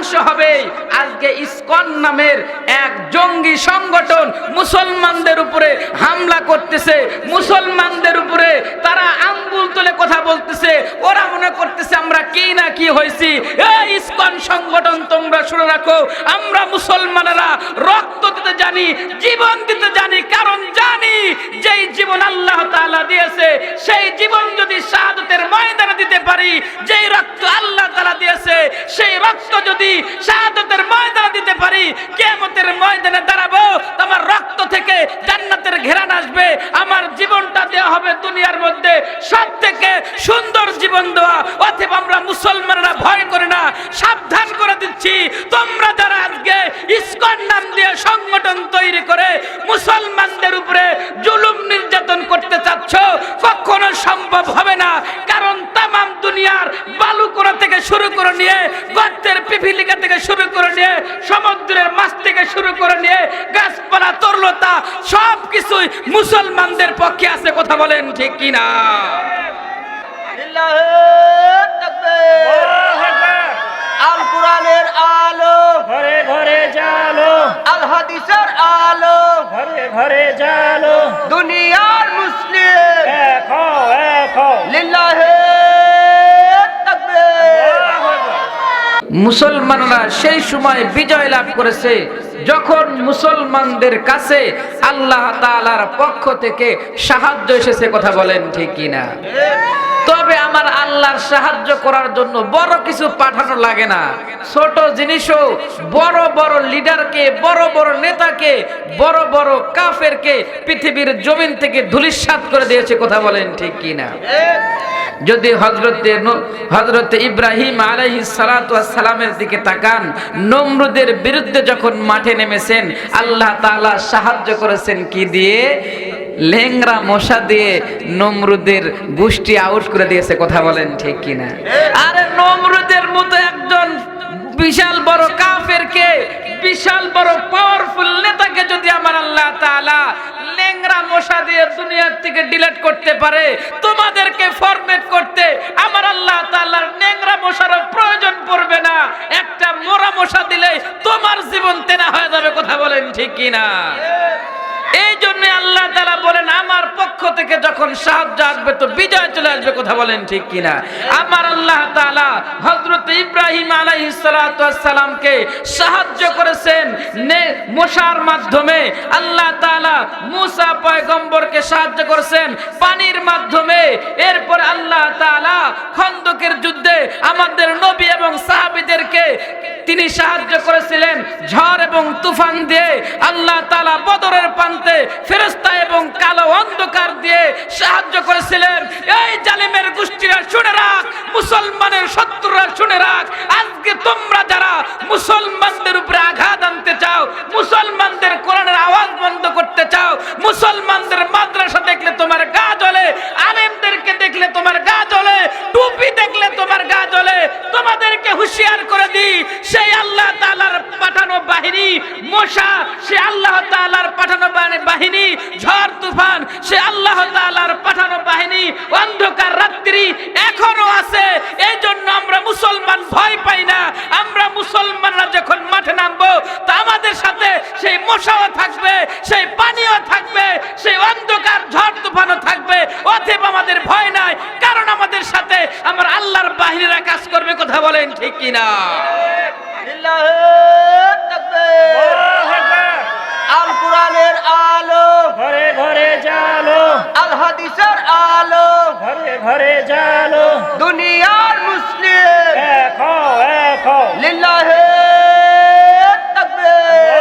ধ্বংস হবে। আজকে ইসকন নামের এক জঙ্গি সংগঠন মুসলমানদের উপরে হামলা করতেছে। মুসলমানদের উপরে তারা আঙ্গুল তুলে কথা বলতেছে। ওরা মনে করতেছে, আমরা কি না কি হয়েছি? এই ইসকন সংগঠন তোমরা শুনে রাখো। আমরা মুসলমানেরা রক্ত দিতে জানি, জীবন দিতে জানি, কারণ জানি যেই জীবন আল্লাহ তাআলা দিয়েছে, সেই জীবন যদি শাহাদতের ময়দানে দিতে পারি, যেই সেই রক্ত যদি শাহাদতের ময়দানে দিতে পারি, কিয়ামতের ময়দানে দাঁড়াবো, তোমার রক্ত থেকে জান্নাতের ঘেরান আসবে। আমার জীবনটা দেওয়া হবে দুনিয়ার মধ্যে। সব থেকে সুন্দর জীবন দেওয়া। অথবা আমরা মুসলমানরা ভয় করে না। সাবধান করে দিচ্ছি। তোমরা যারা আজকে ইসকন নাম দিয়ে সংগঠন তৈরি করে মুসলমানদের উপরে জুলুম নির্যাতন করতে চাচ্ছ কখনো সম্ভব হবে না। কারণ তামাম দুনিয়ার বালুকোড়া থেকে শুরু করে নিয়ে গর্তের পিপিলিকা থেকে শুরু করে নিয়ে সমুদ্রের মাছ থেকে শুরু করে নিয়ে গাছপালা তরলতা সব কিছুই মুসলমানদের পক্ষে আছে কথা বলেন ঠিক কিনা? আল কোরআনের আলো। ঘরে ঘরে জালো। আল হাদিসের আলো। ঘরে ঘরে জালো। দুনিয়ার মুসলিম। এক হও এক হও লিল্লাহে মুসলমানরা সেই সময় বিজয় লাভ করেছে যখন মুসলমানদের কাছে আল্লাহ তালার পক্ষ থেকে সাহায্য এসেছে কথা বলেন ঠিক কিনা? তবে আমার আল্লাহর সাহায্য করার জন্য বড় কিছু পাঠানো লাগে না। ছোট জিনিসও বড় বড় লিডারকে, বড় বড় নেতাকে, বড় বড় কাফেরকে পৃথিবীর জমিন থেকে ধুলিস্বাত করে দিয়েছে, কথা বলেন ঠিক কিনা? যদি হজরতে হজরতে ইব্রাহিম ওয়াস সালামের দিকে তাকান, নমরুদের বিরুদ্ধে যখন মাঠে নেমেছেন, আল্লাহ তালা সাহায্য করেছেন কি দিয়ে? লেংরা মশা দিয়ে নমরুদের গোষ্ঠী আউট করে দিয়েছে, কথা বলেন ঠিক কিনা? আরে নমরুদের মতো একজন বিশাল বড় কাফেরকে, বিশাল বড় পাওয়ারফুল নেতাকে যদি আমার আল্লাহ তাআলা লেংরা মশা দিয়ে দুনিয়ার থেকে ডিলিট করতে পারে, তোমাদেরকে ফরমেট করতে আমার আল্লাহ তাআলার লেংরা মশারও প্রয়োজন পড়বে না। একটা মোরা মশা দিলে তোমার জীবন তেনা হয়ে যাবে, কথা বলেন ঠিক কিনা? তাআলা বলেন, আমার পক্ষ থেকে যখন সাহায্য আসবে তো বিজয় চলে আসবে। কথা বলেন ঠিক কিনা? আমার আল্লাহ তাআলা হযরত ইব্রাহিম আলাইহিস সালামকে সাহায্য করেছেন। নে, মশার মাধ্যমে আল্লাহ তাআলা মুসা পয়গম্বরকে সাহায্য করেছেন পানির মাধ্যমে। এরপর আল্লাহ তাআলা খন্দকের যুদ্ধে আমাদের নবী এবং সাহাবীদেরকে তিনি সাহায্য করেছিলেন ঝড় এবং তুফান দিয়ে আল্লাহ তালা বদরের প্রান্তে ফেরস্তা এবং তোমাদেরকে হুঁশিয়ার করে দিই, সেই আল্লাহ তাআলার পাঠানো বাহিনী, মশা, সে আল্লাহ তাআলার পাঠানো বাহিনী- ঝড় তুফান, সে আল্লাহ তাআলার পাঠানো বাহিনী, অন্ধকার রাত্রি এখনও আছে। এই জন্য আমরা মুসলমান ভয় পাই না। আমরা মুসলমানরা যখন মাঠে নামবো, তা আমাদের সাথে সেই মশাও থাকবে, সেই পানিও থাকবে, সেই অন্ধকার ঝড় তুফানও থাকবে। অতএব আমাদের ভয় নাই, কারণ কাজ করবে কথা বলেন ঠিক কিনা? আল কোরআনের আলো। ঘরে ঘরে জালো। আল হাদিসের আলো। ঘরে ঘরে জালো। দুনিয়ার মুসলিম। এক হও এক হও লিল্লাহে তাকবীর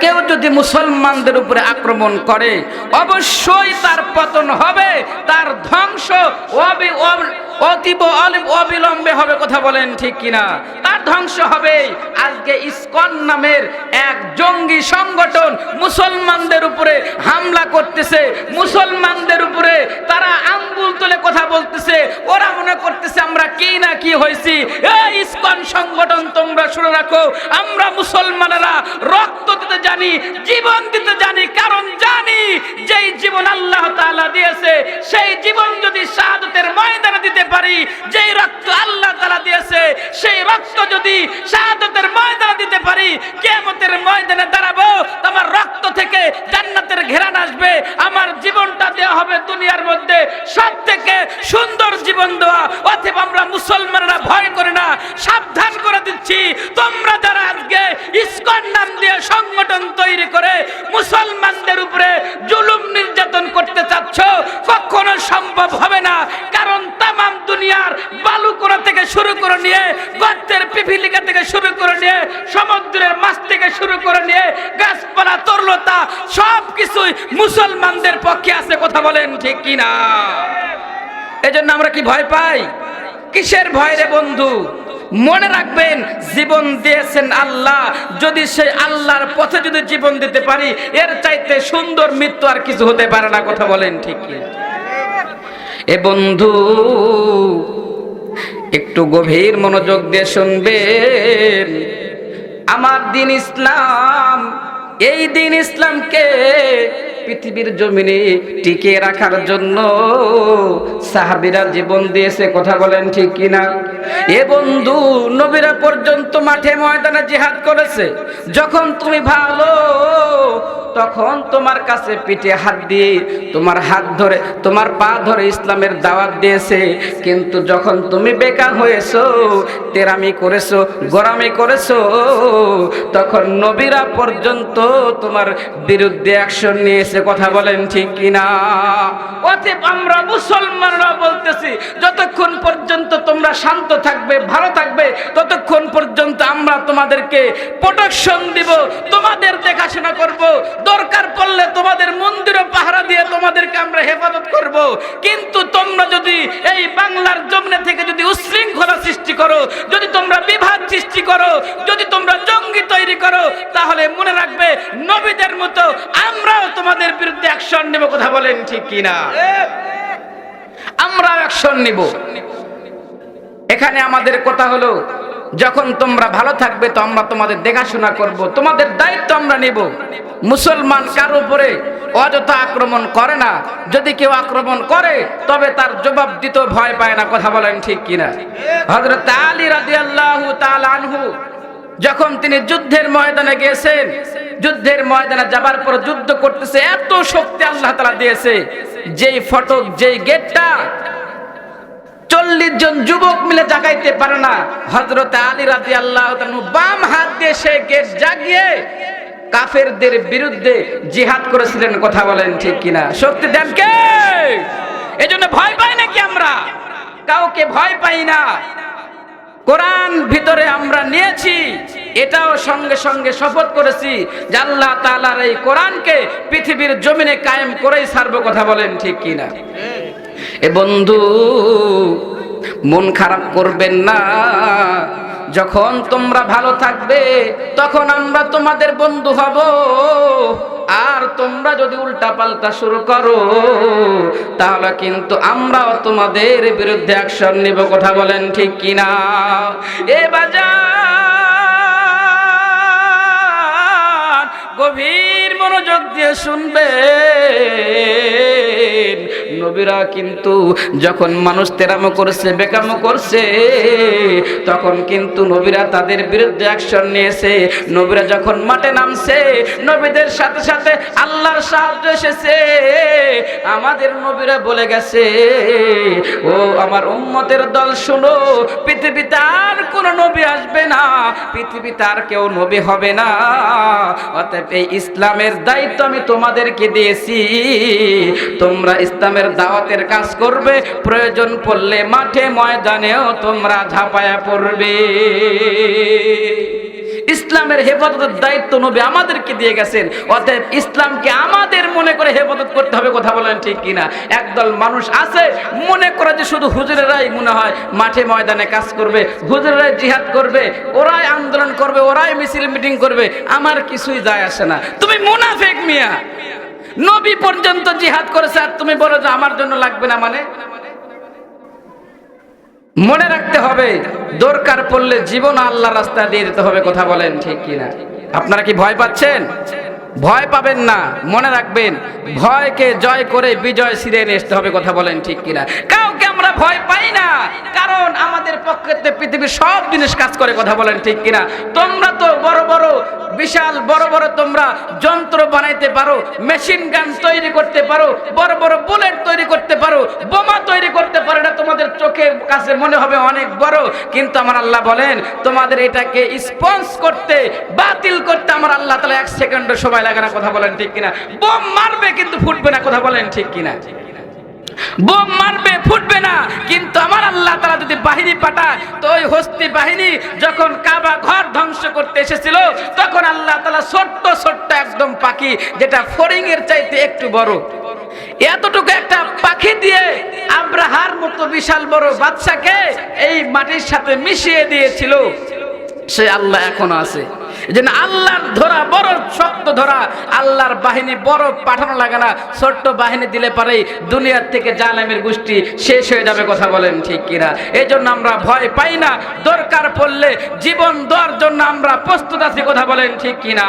কেউ যদি মুসলমানদের উপরে আক্রমণ করে অবশ্যই তার পতন হবে তার ধ্বংস অতীব অলি- অবিলম্বে হবে কথা বলেন ঠিক কিনা? তার ধ্বংস হবে। আজকে ইসকন নামের এক জঙ্গি সংগঠন মুসলমানদের উপরে হামলা করতেছে। মুসলমানদের উপরে তারা আঙ্গুল তুলে কথা বলতেছে। ওরা মনে করতেছে, আমরা কি না কি হয়েছি? এই ইসকন সংগঠন তোমরা শুনে রাখো। আমরা মুসলমানেরা রক্ত দিতে জানি, জীবন পারি, যেই রক্ত আল্লাহ তালা দিয়েছে, সেই রক্ত যদি শাহাদতের ময়দানে দিতে পারি কেমতের ময়দানে দাঁড়াবো আমার রক্ত থেকে জান্নাতের ঘেরান আসবে। আমার জীবনটা দেওয়া হবে দুনিয়ার মধ্যে। সব থেকে সুন্দর জীবন দেওয়া অতএব আমরা মুসলমানরা ভয় করে না সাবধান করে দিচ্ছি তোমরা যারা আজকে ইসকন নাম দিয়ে সংগঠন তৈরি করে মুসলমানদের উপরে জুলুম নির্যাতন করতে চাচ্ছ কখনো সম্ভব হবে না কারণ তামাম দুনিয়ার বালুকোড়া থেকে শুরু করে নিয়ে গর্তের পিপিলিকা থেকে শুরু করে নিয়ে সমুদ্রের মাছ থেকে শুরু করে নিয়ে গাছপালা, তরলতা সব কিছুই মুসলমানদের পক্ষে আছে, কথা বলেন ঠিক কিনা? এজন্য আমরা কি ভয় পাই? কিসের ভয় রে বন্ধু? মনে রাখবেন, জীবন দিয়েছেন আল্লাহ। যদি সেই আল্লাহর পথে যদি জীবন দিতে পারি, এর চাইতে সুন্দর মৃত্যু আর কিছু হতে পারে না, কথা বলেন ঠিক? এ বন্ধু, একটু গভীর মনোযোগ দিয়ে শুনবেন। আমার দিন ইসলাম, এই দিন ইসলামকে পৃথিবীর জমিনে টিকে রাখার জন্য সাহাবিরা জীবন দিয়েছে, কথা বলেন ঠিক কিনা? এ বন্ধু, নবীরা পর্যন্ত মাঠে ময়দানে জিহাদ করেছে। যখন তুমি ভালো তখন তোমার কাছে পিঠে হাত দিয়ে, তোমার হাত ধরে, তোমার পা ধরে ইসলামের দাওয়াত দিয়েছে। কিন্তু যখন তুমি বেকার হয়েছো, তেরামি করেছ, গোরামি করেছ, তখন নবীরা পর্যন্ত তোমার বিরুদ্ধে অ্যাকশন নিয়েছে। কথা বলেন ঠিক কিনা? অতএব আমরা মুসলমানরা বলতেছি, যতক্ষণ পর্যন্ত তোমরা শান্ত থাকবে, ভালো থাকবে, ততক্ষণ পর্যন্ত আমরা তোমাদেরকে প্রোটেকশন দিব, তোমাদের দেখাশোনা করব দরকার পড়লে তোমাদের মন্দিরও পাহারা দিয়ে তোমাদেরকে আমরা হেফাজত করব। কিন্তু তোমরা যদি এই বাংলার জমনে থেকে যদি উশৃঙ্খলা সৃষ্টি করো, যদি তোমরা বিভাগ সৃষ্টি করো, যদি তোমরা জঙ্গি তৈরি করো, তাহলে মনে রাখবে নবীদের মতো আমরাও তোমাদের বিরুদ্ধে অ্যাকশন নেব, কথা বলেন ঠিক কিনা? আমরা অ্যাকশন নিব। এখানে আমাদের কথা হলো যখন তোমরা ভালো থাকবে, তো আমরা তোমাদের দেখাশোনা করব। তোমাদের দায়িত্ব আমরা নিব। মুসলমান কার উপরে অযথা আক্রমণ করে না। যদি কেউ আক্রমণ করে, তবে তার জবাব দিতে ভয় পায় না। কথা বলেন ঠিক কিনা? হযরত আলী রাদিয়াল্লাহু তাআলা আনহু, যখন তিনি যুদ্ধের ময়দানে গিয়েছেন, যুদ্ধের ময়দানে যাবার পর যুদ্ধ করতেছে, এত শক্তি আল্লাহ তাআলা দিয়েছে। যেই ফটক, যেই গেটটা চল্লিশ জন যুবক মিলে জাগাইতে পারে না। হজরত আলী রাজি আল্লাহ বাম হাত দিয়ে সে গেট জাগিয়ে কাফেরদের বিরুদ্ধে জিহাদ করেছিলেন, কথা বলেন ঠিক কিনা। শক্তি দেন কে? জন্য ভয় পাই নাকি আমরা? কাউকে ভয় পাই না। কোরআন ভিতরে আমরা নিয়েছি, এটাও সঙ্গে সঙ্গে শপথ করেছি যে আল্লাহ তাআলার এই কোরআনকে পৃথিবীর জমিনে কায়েম করেই ছাড়বো, কথা বলেন ঠিক কিনা। এ বন্ধু, মন খারাপ করবেন না। যখন তোমরা ভালো থাকবে, তখন আমরা তোমাদের বন্ধু হব। আর তোমরা যদি উল্টা পাল্টা শুরু করো, তাহলে কিন্তু আমরাও তোমাদের বিরুদ্ধে অ্যাকশন নিব। কথা বলেন ঠিক কিনা? এ বাজার, গভীর মনোযোগ দিয়ে শুনবেন। নবীরা কিন্তু যখন মানুষ তেরামো করছে, বেকামো করছে, তখন কিন্তু নবীরা তাদের বিরুদ্ধে অ্যাকশন নিয়েছে। নবীরা যখন মাঠে নামছে, নবীদের সাথে সাথে আল্লাহর সাহায্য এসেছে। আমাদের নবীরা বলে গেছে, ও আমার উম্মতের দল, শুনো, পৃথিবীতে আর কোন পৃথিবীতে আর কেউ নবী হবে না। অতএব এই ইসলামের দায়িত্ব আমি তোমাদেরকে দিয়েছি। তোমরা ইসলামের দাওয়াতের কাজ করবে, প্রয়োজন পড়লে মাঠে ময়দানেও তোমরা ঝাঁপায়া পড়বে। ইসলামের হেফাজতের দায়িত্ব নবী আমাদেরকে দিয়ে গেছেন। অতএব ইসলামকে আমাদের মনে করে হেফাজত করতে হবে, কথা বলেন ঠিক কিনা? একদল মানুষ আছে, মনে করে যে শুধু হুজুরেরাই মনে হয় মাঠে ময়দানে কাজ করবে, হুজুরেরাই জিহাদ করবে, ওরাই আন্দোলন করবে, ওরাই মিছিল মিটিং করবে, আমার কিছুই যায় আসে না। তুমি মুনাফেক মিয়া। নবী পর্যন্ত জিহাদ করেছে, আর তুমি বলো যে আমার জন্য লাগবে না মানে? মনে রাখতে হবে, দরকার পড়লে জীবন আল্লাহ রাস্তা দিয়ে দিতে হবে, কথা বলেন ঠিক কিনা। আপনারা কি ভয় পাচ্ছেন? ভয় পাবেন না, মনে রাখবেন, ভয়কে জয় করে বিজয় সিরে আসতে হবে, কথা বলেন ঠিক কিনা। কাউকে আমরা ভয় পাই না, কারণ আমাদের পক্ষে পৃথিবীর সব জিনিস কাজ করে, কথা বলেন ঠিক কিনা। তোমরা তো বিশাল বড় বড় তোমরা যন্ত্র বানাইতে পারো, মেশিন গান তৈরি করতে পারো, বড় বড় বুলেট তৈরি করতে পারো, বোমা তৈরি করতে পারো, এটা তোমাদের চোখের কাছে মনে হবে অনেক বড়। কিন্তু আমার আল্লাহ বলেন, তোমাদের এটাকে স্পন্স করতে, বাতিল করতে আমার আল্লাহ তালা এক সেকেন্ড সময় লাগে না, কথা বলেন ঠিক কিনা? বোম মারবে কিন্তু ফুটবে না, কথা বলেন ঠিক কিনা? বোম মারবে, ফুটবে না। কিন্তু আমার আল্লাহ তারা যদি বাহিনী পাঠায়, তো ওই হস্তি বাহিনী যখন কাবা ঘর ধ্বংস করতে এসেছিল, তখন আল্লাহ তালা ছোট্ট ছোট্ট একদম পাখি, যেটা ফরিং এর চাইতে একটু বড়। এতটুকু একটা পাখি দিয়ে আমরা হার মতো বিশাল বড় বাচ্চাকে এই মাটির সাথে মিশিয়ে দিয়েছিল। সে আল্লাহ এখনও আছে। জন্য আল্লাহর ধরা বড় শক্ত ধরা, আল্লাহর বাহিনী বড় পাঠানো লাগে না। ছোট্ট বাহিনী দিলে পারে দুনিয়ার থেকে জালেমের গোষ্ঠী শেষ হয়ে যাবে কথা বলেন ঠিক কিনা। এই জন্য আমরা ভয় পাই না, দরকার পড়লে জীবন দেওয়ার জন্য আমরা প্রস্তুত আছি কথা বলেন ঠিক কিনা।